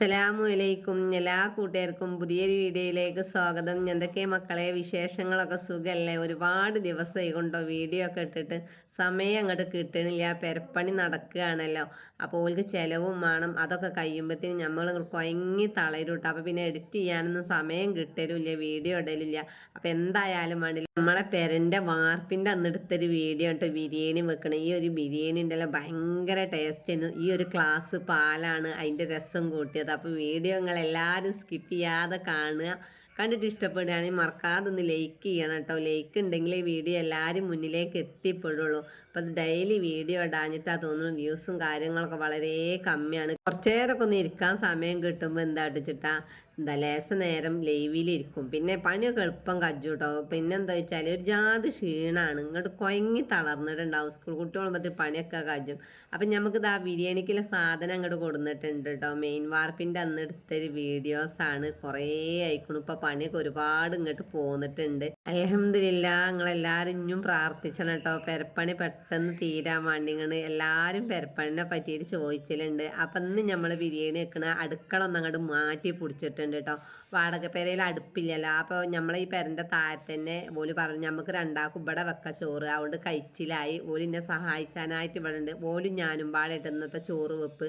അസ്സലാമു അലൈക്കും. എല്ലാ കൂട്ടുകാർക്കും പുതിയൊരു വീഡിയോയിലേക്ക് സ്വാഗതം. എന്തൊക്കെ മക്കളെ വിശേഷങ്ങളൊക്കെ സുഖമല്ലേ ഒരുപാട് ദിവസമായി കൊണ്ടോ വീഡിയോ ഒക്കെ ഇട്ടിട്ട് സമയം അങ്ങോട്ട് കിട്ടണില്ല. പെരപ്പണി നടക്കുകയാണല്ലോ. അപ്പോൾ ഓൾക്ക് ചിലവും വേണം അതൊക്കെ കഴിയുമ്പോഴത്തേന് നമ്മൾ കുഴങ്ങി തളരൂട്ടോ അപ്പോൾ പിന്നെ എഡിറ്റ് ചെയ്യാനൊന്നും സമയം കിട്ടലില്ല. വീഡിയോ ഇടലില്ല. അപ്പോൾ എന്തായാലും വേണ്ടില്ല. നമ്മളെ പെരന്റെ വാർപ്പിന്റെ അന്നെടുത്തൊരു വീഡിയോ ഉണ്ട് ബിരിയാണി വെക്കണം. ഈ ഒരു ബിരിയാണി ഉണ്ടല്ലോ. ഭയങ്കര ടേസ്റ്റ് ആയിരുന്നു ഈ ഒരു ക്ലാസ് പാലാണ്. അതിന്റെ രസം കൂട്ടിയത്. അപ്പോൾ വീഡിയോ നിങ്ങൾ എല്ലാവരും സ്കിപ്പ് ചെയ്യാതെ കാണുക. കണ്ടിട്ട് ഇഷ്ടപ്പെടുകയാണെങ്കിൽ മറക്കാതെ ഒന്ന് ലൈക്ക് ചെയ്യണം കേട്ടോ. ലൈക്ക് ഉണ്ടെങ്കിൽ വീഡിയോ എല്ലാവരും മുന്നിലേക്ക് എത്തിപ്പെടുള്ളൂ. അപ്പോൾ അത് ഡെയിലി വീഡിയോ ഇടാഞ്ഞിട്ടാ തോന്നുന്നു വ്യൂസും കാര്യങ്ങളൊക്കെ വളരെ കമ്മിയാണ്. കുറച്ചേരൊക്കെ ഒന്ന് ഇരിക്കാൻ സമയം കിട്ടുമ്പോൾ എന്താ അടിച്ചിട്ടാ? എന്താ ലേസ നേരം ലൈവിലിരിക്കും. പിന്നെ പണിയൊക്കെ എളുപ്പം കജ്ജു കേട്ടോ പിന്നെ എന്താ വെച്ചാൽ ഒരു ജാതി ക്ഷീണാണ്. ഇങ്ങോട്ട് കൊയങ്ങി തളർന്നിട്ടുണ്ടാവും. സ്കൂൾ കുട്ടികളുമ്പത്തിൽ പണിയൊക്കെ കജ്ജും. അപ്പം നമുക്ക് ഇതാ ബിരിയാണിക്കുള്ള സാധനം അങ്ങോട്ട് കൊടുന്നിട്ടുണ്ട് കേട്ടോ മെയിൻ വാർപ്പിന്റെ അന്ന് എടുത്തൊരു വീഡിയോസാണ് കുറേ ആയിക്കണു. ഇപ്പം പണിയൊക്കെ ഒരുപാട് ഇങ്ങോട്ട് പോന്നിട്ടുണ്ട്. അലഹമില്ല നിങ്ങളെല്ലാവരും ഇനിയും പ്രാർത്ഥിച്ചണം കേട്ടോ പെരപ്പണി പെട്ടെന്ന് തീരാൻ വേണ്ടി ഇങ്ങനെ എല്ലാവരും പെരപ്പണിനെ പറ്റിയിട്ട് ചോദിച്ചിട്ടുണ്ട് അപ്പം ഇന്ന് നമ്മൾ ബിരിയാണി വെക്കണ അടുക്കള അങ്ങോട്ട് മാറ്റി പിടിച്ചിട്ടുണ്ട്. കേട്ടോ. വാടക പെരയിൽ അടുപ്പില്ലല്ലോ. അപ്പോൾ നമ്മൾ ഈ പെരന്റെ താഴെ തന്നെ ഓൽ പറഞ്ഞു നമുക്ക് രണ്ടാൾക്കും ഇവിടെ വെക്ക ചോറ്. അതുകൊണ്ട് കഴിച്ചിലായി. ഓൽ എന്നെ സഹായിച്ചാനായിട്ട് ഇവിടെ ഉണ്ട് ഓലും ഞാനും പാടായിട്ട് ഇന്നത്തെ ചോറ് വെപ്പ്.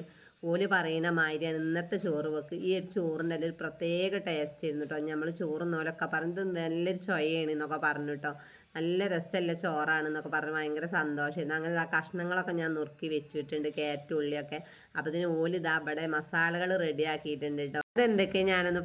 ഓൽ പറയുന്ന മാതിരിയാണ് ഇന്നത്തെ ചോറ് വെക്ക്. ഈ ഒരു ചോറിന്റെ ഒരു പ്രത്യേക ടേസ്റ്റ് ആയിരുന്നു കേട്ടോ നമ്മൾ ചോറുന്നോലൊക്കെ പറഞ്ഞത് നല്ലൊരു ചൊയയാണ് എന്നൊക്കെ പറഞ്ഞു കേട്ടോ നല്ല രസമല്ല ചോറാണ് എന്നൊക്കെ പറഞ്ഞ് ഭയങ്കര സന്തോഷമായിരുന്നു അങ്ങനെ ആ കഷ്ണങ്ങളൊക്കെ ഞാൻ നുറുക്കി വെച്ചിട്ടുണ്ട് കാരറ്റ് ഉള്ളിയൊക്കെ. അപ്പോൾ ഇതിന് ഓലിതാ ഇവിടെ മസാലകൾ റെഡിയാക്കിയിട്ടുണ്ട് കേട്ടോ അതെന്തൊക്കെ ഞാനൊന്ന്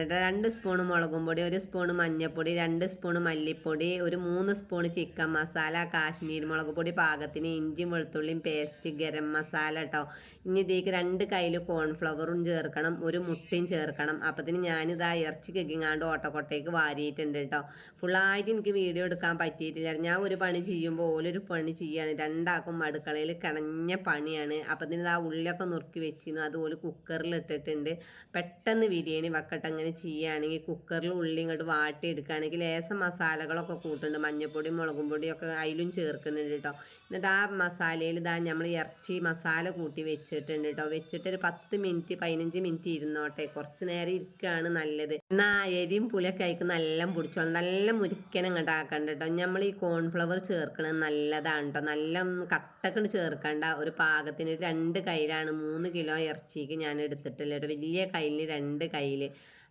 പറഞ്ഞുതരട്ടെ രണ്ട് സ്പൂൺ മുളകും പൊടി ഒരു സ്പൂൺ മഞ്ഞൾപ്പൊടി രണ്ട് സ്പൂൺ മല്ലിപ്പൊടി ഒരു മൂന്ന് സ്പൂൺ ചിക്കൻ മസാല കാശ്മീർ മുളക് പൊടി പാകത്തിന് ഇഞ്ചിയും വെളുത്തുള്ളിയും പേസ്റ്റ് ഗരം മസാല കേട്ടോ ഇനി ഇതിലേക്ക് രണ്ട് കയ്യിൽ കോൺഫ്ലവറും ചേർക്കണം ഒരു മുട്ടയും ചേർക്കണം. അപ്പത്തിന് ഞാനിതാ ഇറച്ചി കെക്കിങ്ങാണ്ട് ഓട്ടക്കൊട്ടയ്ക്ക് വാരിയിട്ടുണ്ട് കേട്ടോ ഫുള്ളായിട്ട് എനിക്ക് വീഡിയോ എടുക്കാൻ പറ്റിയിട്ടില്ല ഞാൻ ഒരു പണി ചെയ്യുമ്പോൾ ഓലൊരു പണി ചെയ്യാണ്. രണ്ടാക്കും അടുക്കളയിൽ കിണഞ്ഞ പണിയാണ്. അപ്പത്തിന് ഇതാ ഉള്ളിയൊക്കെ നുറുക്കി വെച്ചിരുന്നു. അതുപോലെ കുക്കറിൽ ഇട്ടിട്ടുണ്ട് പെട്ടെന്ന് ബിരിയാണി വെക്കട്ടെ അങ്ങനെ ചെയ്യുകയാണെങ്കിൽ കുക്കറിൽ ഉള്ളി ഇങ്ങോട്ട് വാട്ടി എടുക്കുകയാണെങ്കിൽ ലേശം മസാലകളൊക്കെ കൂട്ടുന്നുണ്ട്. മഞ്ഞൾപ്പൊടി മുളകും പൊടിയൊക്കെ അതിലും ചേർക്കുന്നുണ്ട് കേട്ടോ. എന്നിട്ട് ആ മസാലയിൽ ഇതാ നമ്മൾ ഇറച്ചി മസാല കൂട്ടി വെച്ചിട്ടുണ്ട് കേട്ടോ. വെച്ചിട്ട് ഒരു പത്ത് മിനിറ്റ് പതിനഞ്ച് മിനിറ്റ് ഇരുന്നോട്ടെ. കുറച്ച് നേരം ഇരിക്കുകയാണ് നല്ലത്. എന്നാൽ എരിയും പുളിയൊക്കെ ആയിക്കും നല്ല പിടിച്ചോളും നല്ല മുരിക്കനം ഇങ്ങോട്ട് ആക്കണ്ട കേട്ടോ. നമ്മൾ ഈ കോൺഫ്ലവർ ചേർക്കണത് നല്ലതാണ് കേട്ടോ. നല്ല കട്ടക്കണ്ട് ചേർക്കണ്ട. ഒരു പാകത്തിന് രണ്ട് കയ്യിലാണ്. മൂന്ന് കിലോ ഇറച്ചിക്ക് ഞാൻ എടുത്തിട്ടില്ല കേട്ടോ. വലിയ കയ്യിൽ രണ്ട് കയ്യിൽ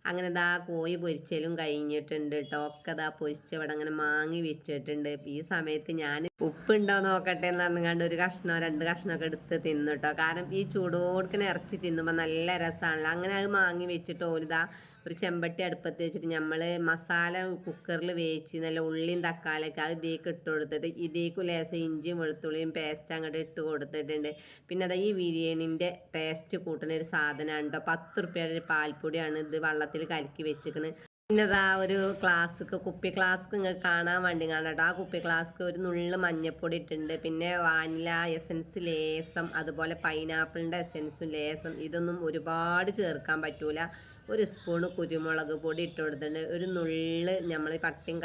അങ്ങനെ ദാ കോഴി പൊരിച്ചലും കഴിഞ്ഞിട്ടുണ്ട്. കേട്ടോ ഒക്കെ ദാ പൊരിച്ചവിടെ അങ്ങനെ മാങ്ങി വെച്ചിട്ടുണ്ട്. ഈ സമയത്ത് ഞാൻ ഉപ്പുണ്ടോ നോക്കട്ടെ എന്ന് പറഞ്ഞുകൊണ്ട് ഒരു കഷ്ണോ രണ്ട് കഷ്ണമൊക്കെ എടുത്ത് തിന്നു കേട്ടോ കാരണം ഈ ചൂടോടുക്കനെ ഇറച്ചി തിന്നുമ്പോൾ നല്ല രസമാണല്ലോ അങ്ങനെ അത് മാങ്ങി വെച്ചിട്ട് ഓരിതാ ഒരു ചെമ്പട്ടി അടുപ്പത്ത് വെച്ചിട്ട് നമ്മൾ മസാല കുക്കറിൽ വേവിച്ച് നല്ല ഉള്ളിയും തക്കാളിയൊക്കെ അത് ഇതേക്ക് ഇട്ട് കൊടുത്തിട്ട് ഇതേക്ക് ലേശം ഇഞ്ചിയും വെളുത്തുള്ളിയും പേസ്റ്റ് അങ്ങോട്ട് ഇട്ട് കൊടുത്തിട്ടുണ്ട്. പിന്നെ അതാ ഈ ബിരിയാണിന്റെ ടേസ്റ്റ് കൂട്ടുന്ന ഒരു സാധനമാണ് കേട്ടോ പത്ത് റുപ്യയുടെ ഒരു പാൽപ്പൊടിയാണ് ഇത് വെള്ളത്തിൽ കലക്കി വെച്ചിക്കണ്. പിന്നെ അതാ ഒരു ക്ലാസ്ക്ക് കുപ്പി ക്ലാസ്ക്ക് നിങ്ങൾക്ക് കാണാൻ വേണ്ടി കാണട്ടോ ആ കുപ്പി ക്ലാസ്ക്ക് ഒരു നുള്ള് മഞ്ഞപ്പൊടി ഇട്ടുണ്ട് പിന്നെ വാനില എസൻസ് ലേസം അതുപോലെ പൈനാപ്പിളിന്റെ എസൻസും ലേസം. ഇതൊന്നും ഒരുപാട് ചേർക്കാൻ പറ്റൂല. ഒരു സ്പൂണ് കുരുമുളക് പൊടി ഇട്ട് കൊടുത്തിട്ടുണ്ട്. ഒരു നുള്ള് നമ്മൾ പട്ടിയും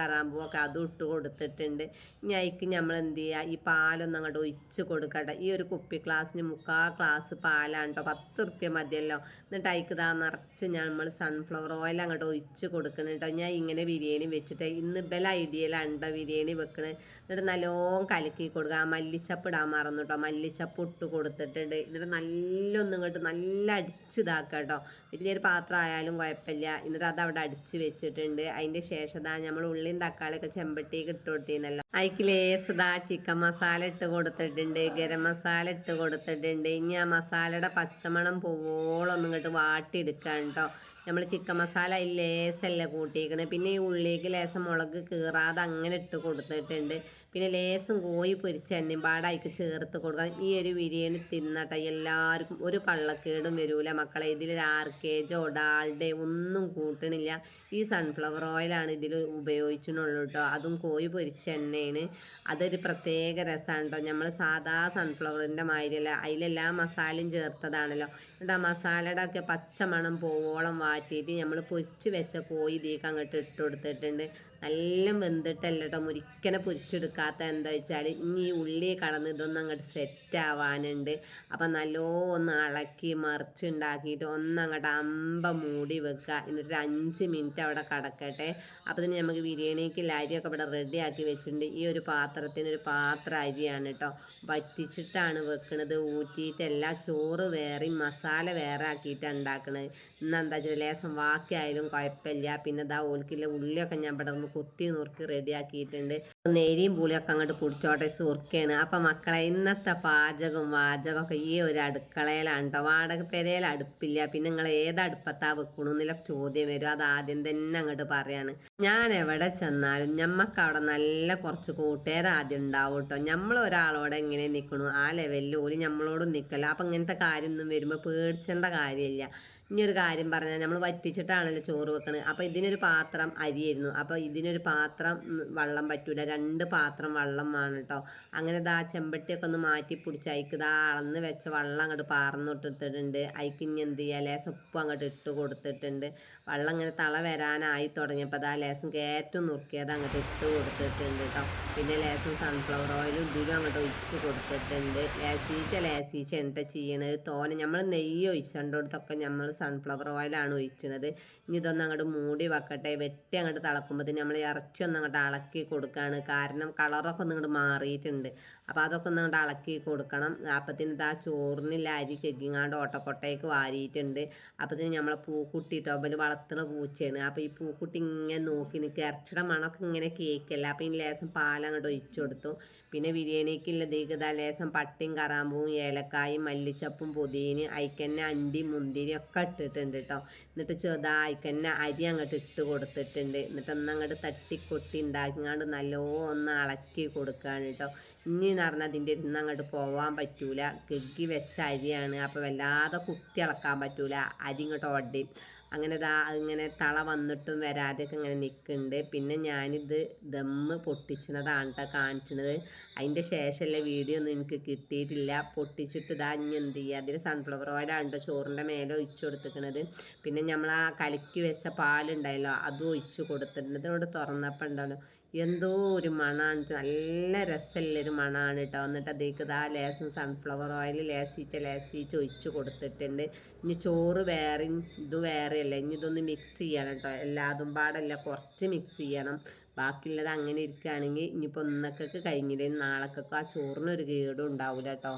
ഒക്കെ അതും ഇട്ട് കൊടുത്തിട്ടുണ്ട്. ഇനി അതിക്ക് നമ്മൾ എന്ത് ചെയ്യുക ഈ പാലൊന്നും അങ്ങോട്ട് ഒഴിച്ച് കൊടുക്കട്ടെ. ഈ ഒരു കുപ്പി ഗ്ലാസ്സിന് മുക്കാ ഗ്ലാസ് പാലാണ് കേട്ടോ പത്ത് റുപ്യ മതിയല്ലോ. എന്നിട്ട് അതിക്ക് ഇതാ നിറച്ച് നമ്മൾ സൺഫ്ലവർ ഓയിൽ അങ്ങോട്ട് ഒഴിച്ച് കൊടുക്കണം കേട്ടോ ഞാൻ ഇങ്ങനെ ബിരിയാണി വെച്ചിട്ട് ഇന്ന് ബല ഐഡിയയിലാണ് കേട്ടോ ബിരിയാണി വെക്കണത് എന്നിട്ട് നല്ലോണം കലക്കി കൊടുക്കുക ആ മല്ലിച്ചപ്പ് ഇടാൻ മറന്നു കേട്ടോ മല്ലിച്ചപ്പ് ഇട്ട് കൊടുത്തിട്ടുണ്ട്. എന്നിട്ട് നല്ലൊന്നും ഇങ്ങോട്ട് നല്ല അടിച്ച് ഇതാക്കുക കേട്ടോ വലിയൊരു പാത്രം ആയാലും കുഴപ്പമില്ല. എന്നിട്ട് അത് അവിടെ അടിച്ച് വെച്ചിട്ടുണ്ട്. അതിന്റെ ശേഷം നമ്മൾ ഉള്ളിയും തക്കാളിയൊക്കെ ചെമ്പട്ടിക്ക് ഇട്ട് കൊടുത്തിരുന്നല്ലോ. അതിക്ക് ലേസ് ചിക്കൻ മസാല ഇട്ട് കൊടുത്തിട്ടുണ്ട് ഗരം മസാല ഇട്ട് കൊടുത്തിട്ടുണ്ട്. ഇനി ആ മസാലയുടെ പച്ചമണം പോവോളം ഒന്നും ഇങ്ങോട്ട് വാട്ടിയെടുക്കാൻ കേട്ടോ നമ്മൾ ചിക്കൻ മസാല അതിൽ ലേസല്ല കൂട്ടിയിരിക്കണേ പിന്നെ ഈ ഉള്ളിലേക്ക് ലേസം മുളക് കീറാതെ അങ്ങനെ ഇട്ട് കൊടുത്തിട്ടുണ്ട്. പിന്നെ ലേസും കോഴി പൊരിച്ച തന്നെ പാടായിക്ക് ചേർത്ത് കൊടുക്കണം. ഈ ഒരു ബിരിയാണി തിന്നട്ടെ. എല്ലാവർക്കും ഒരു പള്ളക്കേടും വരൂല മക്കളെ. ഇതിൽ ആർക്കേജോ ഡാൾഡേ ഒന്നും കൂട്ടണില്ല. ഈ സൺഫ്ലവർ ഓയിലാണ് ഇതിൽ ഉപയോഗിച്ചിട്ടുള്ളൂ കേട്ടോ അതും കോഴി പൊരിച്ച എണ്ണയാണ് അതൊരു പ്രത്യേക രസമാണ് കേട്ടോ നമ്മൾ സാധാ സൺഫ്ലവറിന്റെ മാതിരിയല്ല. അതിലെല്ലാ മസാലയും ചേർത്തതാണല്ലോ. എന്നിട്ട് ആ മസാലയുടെ ഒക്കെ പച്ചമണം പോവോളം വാറ്റിയിട്ട് നമ്മൾ പൊരിച്ച് വെച്ച കോഴി ഇതേക്ക് അങ്ങോട്ട് ഇട്ട് കൊടുത്തിട്ടുണ്ട്. നല്ല വെന്തിട്ടല്ല കേട്ടോ മുരിക്കനെ പൊരിച്ചെടുക്കാത്ത എന്താ വെച്ചാൽ ഇനി ഉള്ളി കടന്ന് ഇതൊന്നും അങ്ങോട്ട് സെറ്റ് ആവാനുണ്ട്. അപ്പം നല്ലോ ഒന്ന് ഇളക്കി മറിച്ചുണ്ടാക്കിയിട്ട് ഒന്ന് ഒന്നങ്ങോട്ട് അമ്പ മൂടി വെക്കുക. എന്നിട്ട് ഒരു അഞ്ച് മിനിറ്റ് അവിടെ കടക്കട്ടെ. അപ്പോൾ തന്നെ നമുക്ക് ബിരിയാണിക്ക് ലാരിയൊക്കെ ഇവിടെ റെഡിയാക്കി വെച്ചിട്ടുണ്ട്. ഒരു പാത്രത്തിന് ഒരു പാത്രം അരിയാണ് കേട്ടോ വറ്റിച്ചിട്ടാണ് വെക്കുന്നത് ഊറ്റിയിട്ടല്ല ചോറ് വേറെ മസാല വേറെ ആക്കിയിട്ടാണ് ഉണ്ടാക്കുന്നത് ഇന്ന് എന്താ വെച്ചാൽ ലേസം വാക്കിയായാലും കുഴപ്പമില്ല പിന്നെ ഇതാ ഓൽക്കില്ല ഉള്ളിയൊക്കെ ഞാൻ ഇവിടെ നിന്ന് കുത്തി നുറുക്കി റെഡിയാക്കിയിട്ടുണ്ട് നേരിയും പുളിയൊക്കെ അങ്ങോട്ട് പിടിച്ചോട്ടെ സുർക്കയാണ് അപ്പം മക്കളെ ഇന്നത്തെ പാചകവും വാചകമൊക്കെ ഈ ഒരു അടുക്കളയിലാണ് കേട്ടോ വാടക പെരയിൽ അടുപ്പില്ല. പിന്നെ നിങ്ങൾ ഏത് അടുപ്പത്താ വെക്കണമെന്നുള്ള ചോദ്യം വരും. അത് ആദ്യം തന്നെ അങ്ങോട്ട് പറയാണ്. ഞാൻ എവിടെ ചെന്നാലും ഞമ്മക്ക് അവിടെ നല്ല കുറച്ച് കൂട്ടുകാർ ആദ്യം ഉണ്ടാവും കേട്ടോ നമ്മൾ ഒരാളോട് എങ്ങനെ നിൽക്കണു ആ ലെവലിൽ ഓൽ നമ്മളോടും നിൽക്കല അപ്പം ഇങ്ങനത്തെ കാര്യമൊന്നും വരുമ്പോൾ പേടിച്ചേണ്ട കാര്യമില്ല. ഇനി ഒരു കാര്യം പറഞ്ഞാൽ നമ്മൾ വറ്റിച്ചിട്ടാണല്ലോ ചോറ് വെക്കണത് അപ്പോൾ ഇതിനൊരു പാത്രം അരിയായിരുന്നു. അപ്പോൾ ഇതിനൊരു പാത്രം വെള്ളം പറ്റൂല. രണ്ട് പാത്രം വെള്ളം വേണം കേട്ടോ അങ്ങനെ ദാ ചെമ്പട്ടിയൊക്കെ ഒന്ന് മാറ്റി പിടിച്ച് അയക്ക് ദാ അളന്ന് വെച്ച വെള്ളം അങ്ങോട്ട് പാർന്നിട്ടിട്ടുണ്ട് അയക്ക് ഇനി എന്ത് ചെയ്യുക ലേസം ഉപ്പ് അങ്ങോട്ട് ഇട്ട് കൊടുത്തിട്ടുണ്ട്. വെള്ളം ഇങ്ങനെ തള വരാനായി തുടങ്ങിയപ്പോൾ ദാ ലേസം കയറ്റം നുറുക്കിയത് അങ്ങോട്ട് ഇട്ട് കൊടുത്തിട്ടുണ്ട് കേട്ടോ പിന്നെ ലേസം സൺഫ്ലവർ ഓയിലും ഇതിലും അങ്ങോട്ട് ഒഴിച്ച് കൊടുത്തിട്ടുണ്ട്. ലേസീച്ച ലേസീച്ച എന്നിട്ട് ചെയ്യണത് തോനെ. നമ്മൾ നെയ്യ് ഒഴിച്ചോണ്ടടുത്തൊക്കെ നമ്മൾ സൺഫ്ലവർ ഓയിലാണ് ഒഴിച്ചത്. ഇനി ഇതൊന്ന് അങ്ങോട്ട് മൂടി വെക്കട്ടെ. വെട്ടി അങ്ങോട്ട് തിളക്കുമ്പോൾ നമ്മൾ ഇറച്ചി ഒന്ന് അങ്ങോട്ട് ഇളക്കി കൊടുക്കുകയാണ് കാരണം കളറൊക്കെ ഒന്ന് ഇങ്ങോട്ട് മാറിയിട്ടുണ്ട്. അപ്പോൾ അതൊക്കെ ഒന്ന് അങ്ങോട്ട് ഇളക്കി കൊടുക്കണം. അപ്പത്തിന് ഇതാ ചോറിനില്ല അരി കെക്കിങ്ങാണ്ട് ഓട്ടക്കൊട്ടയ്ക്ക് വാരിയിട്ടുണ്ട്. അപ്പത്തിന് നമ്മളെ പൂക്കുട്ടി ടോബൽ വളർത്തുന്ന പൂച്ചയാണ്. അപ്പോൾ ഈ പൂക്കുട്ടി ഇങ്ങനെ നോക്കി നിൽക്കുക ഇറച്ചിയുടെ മണമൊക്കെ ഇങ്ങനെ കേക്കല്ല? അപ്പോൾ ഇനി ലേശം പാലങ്ങോട്ട് ഒഴിച്ചു കൊടുത്തു. പിന്നെ ബിരിയാണിക്കുള്ള ദീകത ലേസം പട്ടിയും കറാമ്പൂവും ഏലക്കായും മല്ലിച്ചപ്പും പുതിയന് അയക്കന്നെ അണ്ടി മുന്തിരി ഒക്കെ ഇട്ടിട്ടുണ്ട് കേട്ടോ എന്നിട്ട് ചെറുതാ അയക്കന്നെ അരി അങ്ങോട്ട് ഇട്ട് കൊടുത്തിട്ടുണ്ട്. എന്നിട്ട് ഒന്ന് അങ്ങോട്ട് തട്ടിക്കൊട്ടി ഉണ്ടാക്കിങ്ങാണ്ട് നല്ലോ ഒന്ന് അളക്കി കൊടുക്കുകയാണ് കേട്ടോ ഇനി എന്ന് പറഞ്ഞാൽ അതിന്റെ ഇരുന്ന് അങ്ങോട്ട് പോവാൻ പറ്റൂല. ഗഗ്ഗി വെച്ച അരിയാണ്. അപ്പോൾ വല്ലാതെ കുത്തി ഇളക്കാൻ പറ്റൂല. അരി ഇങ്ങോട്ട് ഒടയും അങ്ങനെ ദാ ഇങ്ങനെ തള വന്നിട്ടും വരാതെയൊക്കെ ഇങ്ങനെ നിൽക്കുന്നുണ്ട് പിന്നെ ഞാനിത് ദമ്മ് പൊട്ടിച്ചതാണ് കേട്ടോ കാണിച്ചത്. അതിന്റെ ശേഷമല്ല വീഡിയോ ഒന്നും എനിക്ക് കിട്ടിയിട്ടില്ല. പൊട്ടിച്ചിട്ട് ഇതാ ഇനി എന്ത് ചെയ്യുക അതിൽ സൺഫ്ലവർ ഓയിലാണ് കേട്ടോ ചോറിന്റെ മേലെ ഒഴിച്ചു കൊടുത്തിരിക്കണത് പിന്നെ നമ്മൾ ആ കലക്കി വെച്ച പാലുണ്ടായല്ലോ അതും ഒഴിച്ചു കൊടുത്തിട്ടുണ്ട്. ഇതിനോട് തുറന്നപ്പോൾ ഉണ്ടല്ലോ എന്തോ ഒരു മണമാണ് നല്ല രസമുള്ളൊരു മണമാണ് കേട്ടോ എന്നിട്ട് അതേക്ക് ഇതാ ലേസം സൺഫ്ലവർ ഓയിൽ ലേസിച്ച ലേസിച്ച ഒഴിച്ച് കൊടുത്തിട്ടുണ്ട്. ഇനി ചോറ് വേറെ ഇത് വേറെ അല്ല ഇനി ഇതൊന്ന് മിക്സ് ചെയ്യണം കേട്ടോ എല്ലാതും പാടല്ല. കുറച്ച് മിക്സ് ചെയ്യണം. ബാക്കിയുള്ളത് അങ്ങനെ ഇരിക്കുകയാണെങ്കിൽ ഇനിയിപ്പോൾ ഒന്നൊക്കെ കഴിഞ്ഞില്ലേ നാളേക്കൊക്കെ ആ ചോറിനൊരു കേടും ഉണ്ടാവില്ല കേട്ടോ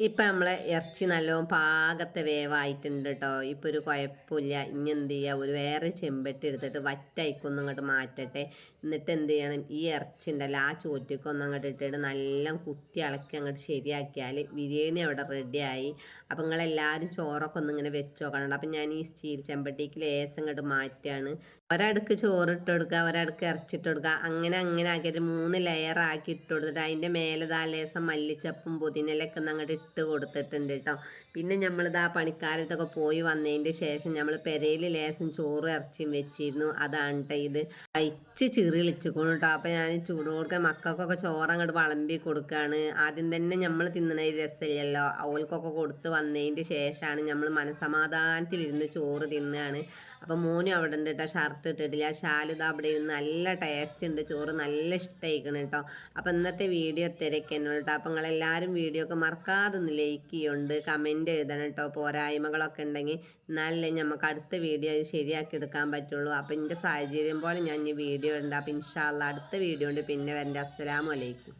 ഇപ്പം നമ്മളെ ഇറച്ചി നല്ലോണം പാകത്തെ വേവായിട്ടുണ്ട് കേട്ടോ ഇപ്പം ഒരു കുഴപ്പമില്ല ഇനി എന്ത് ചെയ്യുക ഒരു വേറെ ചെമ്പട്ടി എടുത്തിട്ട് വറ്റയ്ക്കൊന്നും അങ്ങോട്ട് മാറ്റട്ടെ. എന്നിട്ട് എന്ത് ചെയ്യണം? ഈ ഇറച്ചി ഉണ്ടല്ലോ ആ ചോറ്റക്കൊന്നും അങ്ങോട്ട് ഇട്ടിട്ട് നല്ല കുത്തി ഇളക്കി അങ്ങോട്ട് ശരിയാക്കിയാൽ ബിരിയാണി അവിടെ റെഡിയായി അപ്പം നിങ്ങളെല്ലാവരും ചോറൊക്കെ ഒന്ന് ഇങ്ങനെ വെച്ച് നോക്കണം അപ്പം ഞാൻ ഈ സ്റ്റീൽ ചെമ്പട്ടിക്ക് ലേസം അങ്ങോട്ട് മാറ്റുകയാണ് ഒരടുക്ക് ചോറ് ഇട്ട് കൊടുക്കുക ഒരടുക്ക് ഇറച്ചിട്ട് കൊടുക്കുക അങ്ങനെ അങ്ങനെ ആക്കിയിട്ട് മൂന്ന് ലെയർ ആക്കി ഇട്ട് കൊടുത്തിട്ട് അതിന്റെ മേലെ ലേസം മല്ലിച്ചപ്പും പുതിനലൊക്കെ ഒന്ന് അങ്ങോട്ട് ഇട്ട് കൊടുത്തിട്ടുണ്ട് കേട്ടോ പിന്നെ നമ്മളിതാ പണിക്കാരത്തൊക്കെ പോയി വന്നതിന്റെ ശേഷം നമ്മൾ പെരയിൽ ലേസം ചോറ് ഇറച്ചിയും വെച്ചിരുന്നു. അതാണ് കേട്ടോ ഇത്. കഴിച്ച് ചിറിളിച്ചിക്കണു കേട്ടോ അപ്പം ഞാൻ ചൂട് കൊടുക്കാൻ മക്കൾക്കൊക്കെ ചോറ് അങ്ങോട്ട് വളമ്പി കൊടുക്കുകയാണ് ആദ്യം തന്നെ നമ്മൾ തിന്നണ രസമില്ലല്ലോ. അവൾക്കൊക്കെ കൊടുത്ത് വന്നതിന്റെ ശേഷമാണ് നമ്മൾ മനസമാധാനത്തിലിരുന്ന് ചോറ് തിന്നുകയാണ് അപ്പം മോനും അവിടെ ഉണ്ട് കേട്ടോ ഇട്ടിട്ടില്ല ഷാലുദ അവിടെ നല്ല ടേസ്റ്റ് ഉണ്ട്. ചോറ് നല്ല ഇഷ്ടമായിക്കണം കേട്ടോ. അപ്പം ഇന്നത്തെ വീഡിയോ തിരക്കുന്നു കേട്ടോ. അപ്പം നിങ്ങളെല്ലാവരും വീഡിയോ ഒക്കെ മറക്കാതെ ഒന്ന് ലൈക്ക് ചെയ്യുന്നുണ്ട് കമന്റ് എഴുതണം കേട്ടോ. പോരായ്മകളൊക്കെ ഉണ്ടെങ്കിൽ എന്നാലല്ലേ നമുക്ക് അടുത്ത വീഡിയോ അത് ശരിയാക്കി എടുക്കാൻ പറ്റുള്ളൂ. അപ്പം എന്റെ സാഹചര്യം പോലെ ഞാൻ ഈ വീഡിയോ ഉണ്ട് അപ്പം ഇൻഷാല്ല അടുത്ത വീഡിയോ ഉണ്ട്. പിന്നെ വരണ്ട. അസ്സലാമു അലൈക്കും.